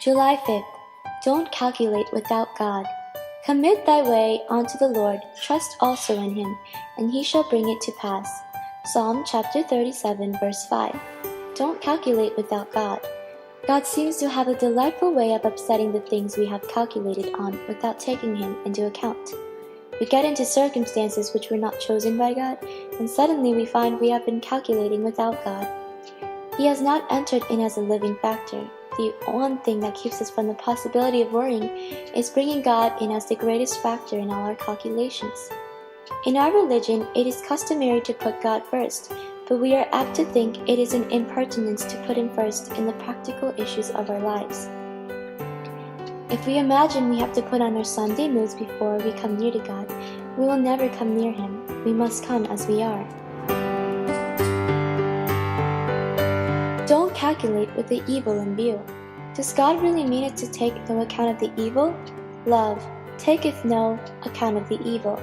July 5th. Don't calculate without God. Commit thy way unto the Lord, trust also in him, and he shall bring it to pass. Psalm chapter 37, verse 5. Don't calculate without God. God seems to have a delightful way of upsetting the things we have calculated on without taking him into account. We get into circumstances which were not chosen by God, and suddenly we find we have been calculating without God. He has not entered in as a living factor. The one thing that keeps us from the possibility of worrying is bringing God in as the greatest factor in all our calculations. In our religion, it is customary to put God first, but we are apt to think it is an impertinence to put Him first in the practical issues of our lives. If we imagine we have to put on our Sunday moods before we come near to God, we will never come near Him. We must come as we are. Don't calculate with the evil in view. Does God really mean it to take no account of the evil? Love taketh no account of the evil.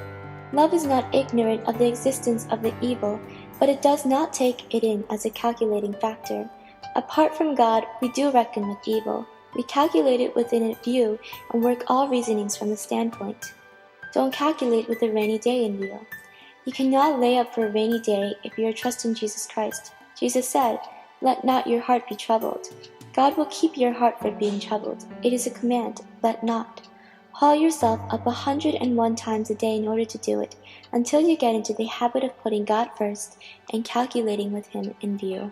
Love is not ignorant of the existence of the evil, but it does not take it in as a calculating factor. Apart from God, we do reckon with evil. We calculate it within a view and work all reasonings from the standpoint. Don't calculate with a rainy day in view. You cannot lay up for a rainy day if you are trusting Jesus Christ. Jesus said, Let not your heart be troubled. God will keep your heart from being troubled. It is a command, let not. Haul yourself up a hundred and one times a day in order to do it, until you get into the habit of putting God first and calculating with Him in view.